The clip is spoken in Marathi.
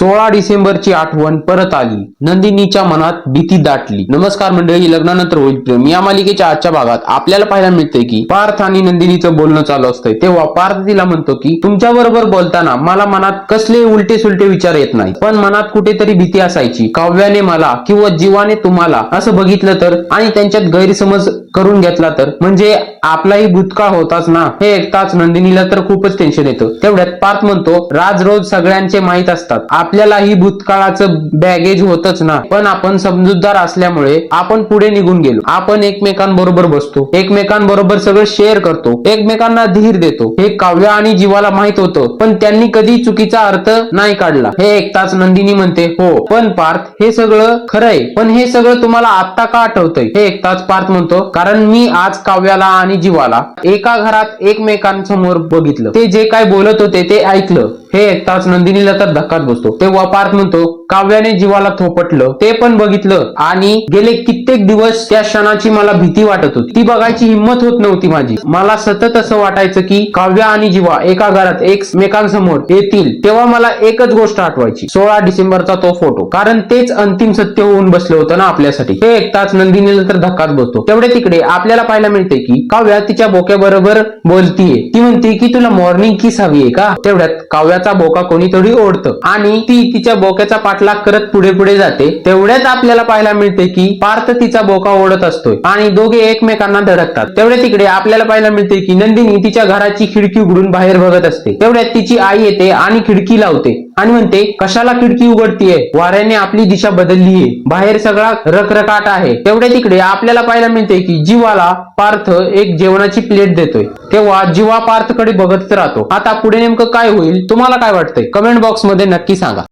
सोळा डिसेंबरची आठवण परत आली. नंदिनीच्या मनात भीती दाटली. नमस्कार मंडळी लग्नानंतर होईल प्रेम. या मालिकेच्या आजच्या भागात आपल्याला पाहायला मिळते की पार्थ आणि नंदिनीचं बोलणं चालू असतंय. तेव्हा पार्थ तिला म्हणतो की तुमच्या बरोबर बोलताना मला मनात कसले उलटे सुलटे विचार येत नाही पण मनात कुठेतरी भीती असायची. काव्याने मला किंवा जीवाने तुम्हाला असं बघितलं तर आणि त्यांच्यात गैरसमज करून घेतला तर? म्हणजे आपलाही भूतकाळ होताच ना? हे ऐकताच नंदिनीला तर खूपच टेन्शन येतं. तेवढ्यात पार्थ म्हणतो राज रोज सगळ्यांचे माहीत असतात. आपल्यालाही भूतकाळाचं बॅगेज होतच ना? पण आपण समजूतदार असल्यामुळे आपण पुढे निघून गेलो. आपण एकमेकांबरोबर बसतो. एकमेकांबरोबर सगळं शेअर करतो. एकमेकांना धीर देतो. हे काव्य आणि जीवाला माहीत होतं. पण त्यांनी कधी चुकीचा अर्थ नाही काढला. हे ऐकताच नंदिनी म्हणते हो. पण पार्थ हे सगळं खरंय. पण हे सगळं तुम्हाला आत्ता का आठवतंय? हे ऐकताच पार्थ म्हणतो कारण मी आज काव्याला आणि जीवाला एका घरात एकमेकांसमोर बघितलं. ते जे काय बोलत होते ते ऐकलं. हे ऐकताच नंदिनीला तर धक्काच बसतो. तेव्हा पार्थ म्हणतो काव्याने जीवाला थोपटलं ते पण बघितलं आणि गेले कित्येक दिवस त्या क्षणाची मला भीती वाटत होती. ती बघायची हिंमत होत नव्हती माझी. मला सतत असं वाटायचं की काव्य आणि जीवा एका घरात एकमेकांसमोर येतील तेव्हा मला एकच गोष्ट आठवायची. सोळा डिसेंबरचा तो फोटो. कारण तेच अंतिम सत्य होऊन बसलं होतं ना आपल्यासाठी. हे ऐकताच नंदिनीला तर धक्काच बसतो. तेवढे तिकडे आपल्याला पाहायला मिळते की काव्या तिच्या बोक्याबरोबर बोलतीये. ती म्हणते की तुला मॉर्निंग किस हवी आहे का? तेवढ्यात काव्या काव्याचा बोका कोणीतरी ओढतं. आणि ती तिच्या बोक्याचा पाठलाग करत पुढे पुढे जाते. तेवढ्याच आपल्याला पाहायला मिळते की पार्थ तिचा बोका ओढत असतोय. आणि दोघे एकमेकांना धडकतात. तेवढ्या तिकडे आपल्याला पाहायला मिळते की नंदिनी तिच्या घराची खिडकी उघडून बाहेर बघत असते. तेवढ्यात तिची आई येते आणि खिडकी लावते. आणि म्हणते कशाला खिडकी उघडतीये? वाऱ्याने आपली दिशा बदललीये बाहेर सगळा रखरखाट आहे. तेवढ्या तिकडे आपल्याला पाहायला मिळते की जीवाला पार्थ एक जेवणाची प्लेट देतोय. तेव्हा जीवा पार्थकडे बघत राहतो. आता पुढे नेमकं काय होईल? तुम्हाला काय वाटतंय? कमेंट बॉक्समध्ये नक्की सांगा.